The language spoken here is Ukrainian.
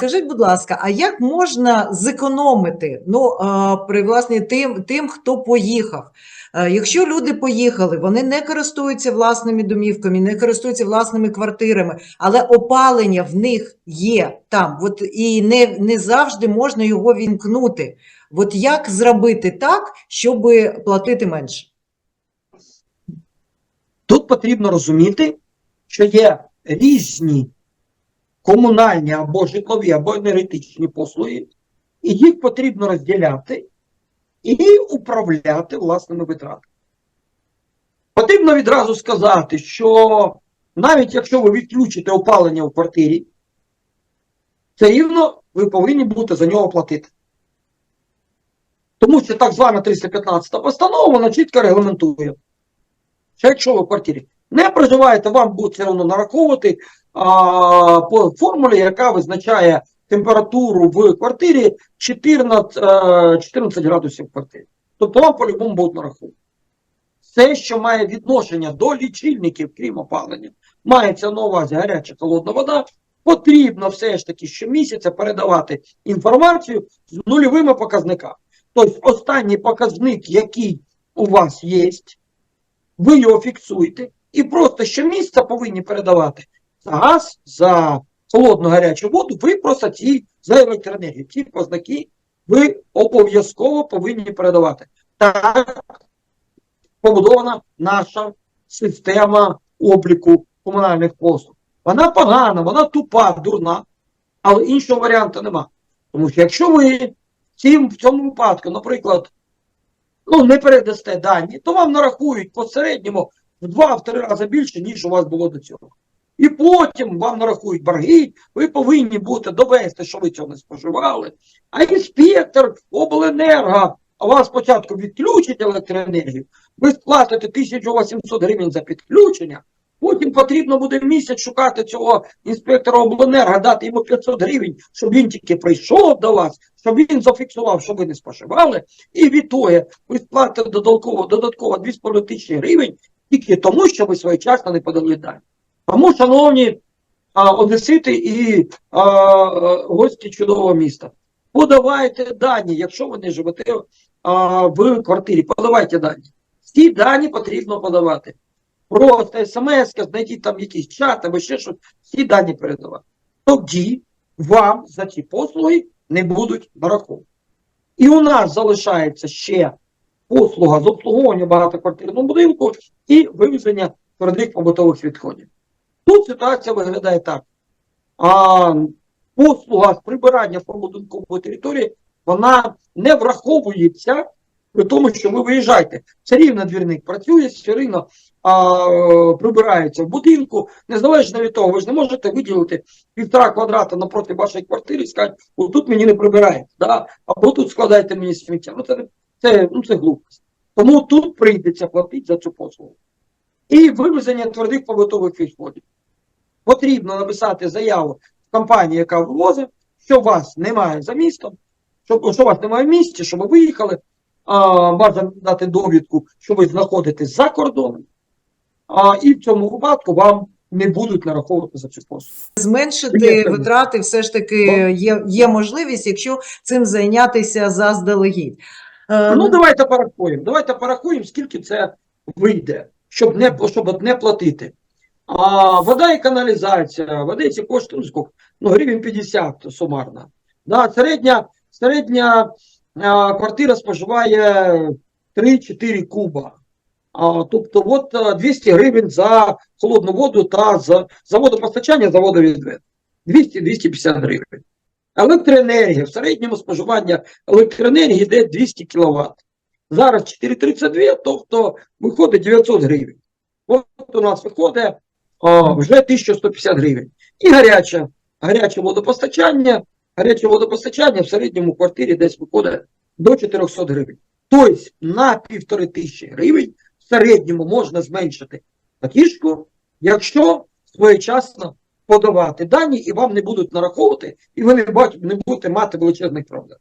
скажіть, будь ласка, а як можна зекономити ну, при власне тим, тим, хто поїхав? Е, Якщо люди поїхали, вони не користуються власними домівками, не користуються власними квартирами, але опалення в них є там, от і не, не завжди можна його вімкнути. От як зробити так, щоб платити менше? Тут потрібно розуміти, що є різні комунальні або житлові, або енергетичні послуги, і їх потрібно розділяти і управляти власними витратами. Потрібно відразу сказати, що навіть якщо ви відключите опалення в квартирі, все рівно ви повинні будете за нього платити. Тому що так звана 315 постанова вона чітко регламентує. Що якщо ви в квартирі не проживаєте, вам будуть все одно нараховувати по формулі, яка визначає температуру в квартирі 14, е, 14 градусів в квартирі. Тобто вам по-любому будуть нараховувати. Все, що має відношення до лічильників, крім опалення, мається на увазі гаряча холодна вода, потрібно все ж таки щомісяця передавати інформацію з нульовими показниками. Тобто останній показник, який у вас є, ви його фіксуєте і просто щомісяця повинні передавати за газ, за холодну гарячу воду, ви просто ці за електроенергію. Ці познаки ви обов'язково повинні передавати. Так побудована наша система обліку комунальних послуг. Вона погана, вона тупа, дурна, але іншого варіанту нема. Тому що якщо ви в в цьому випадку, наприклад, ну, не передасте дані, то вам нарахують по середньому в 2-3 рази більше, ніж у вас було до цього. І потім вам нарахують борги, ви повинні будете довести, що ви цього не споживали. А інспектор обленерго вас спочатку відключить електроенергію, ви сплатите 1800 гривень за підключення, потім потрібно буде місяць шукати цього інспектора обленерго, дати йому 500 гривень, щоб він тільки прийшов до вас, щоб він зафіксував, що ви не споживали, і відтоді ви сплатите додатково, додатково 2,5 тисячі гривень тільки тому, що ви своєчасно не подали дані. Тому, шановні а, одесити і а, гості чудового міста, подавайте дані, якщо ви не живете а, в квартирі, подавайте дані. Ці дані потрібно подавати. Просто смс, знайдіть там якийсь чат або ще щось, всі дані передавати. Тоді вам за ці послуги не будуть нараховувати. І у нас залишається ще послуга з обслуговування багатоквартирного будинку і вивезення твердих побутових відходів. Тут ситуація виглядає так. А, послуга з прибирання побудинкової території, вона не враховується при тому, що ви виїжджаєте. Все рівно двірник працює, все рівно а, прибирається в будинку. Незалежно від того, ви ж не можете виділити півтора квадрата напроти вашої квартири і сказати, тут мені не прибирається, да? або тут складайте мені сміття. Ну це, це, ну, це глупость. Тому тут прийдеться платити за цю послугу. І вивезення твердих побутових відходів. Потрібно написати заяву в компанії, яка вивозить, що вас немає за містом, що, що вас немає в місті, що ви виїхали, а, бажано дати довідку, що ви знаходитесь за кордоном. А, і в цьому випадку вам не будуть нараховувати за цю послугу. Зменшити Є, витрати все ж таки є, є можливість, якщо цим зайнятися заздалегідь. Е, Ну, давайте порахуємо. Давайте порахуємо, скільки це вийде, щоб не, щоб не платити. А вода і каналізація, води ці коштують ну? Ну, гривень 50 сумарно. Да, середня, середня а, квартира споживає 3-4 куба. А, тобто от 200 гривень за холодну воду та за, за водопостачання, за водовідвед. 200-250 гривень. Електроенергія. В середньому споживання електроенергії йде 200 кВт. Зараз 4,32, тобто виходить 900 гривень. От у нас виходить а, вже 1150 гривень. І гаряче, гаряче водопостачання. Гаряче водопостачання в середньому квартирі десь виходить до 400 гривень. Тобто на півтори тисячі гривень в середньому можна зменшити платіжку, якщо своєчасно подавати дані і вам не будуть нараховувати, і ви не будете мати величезних проблем.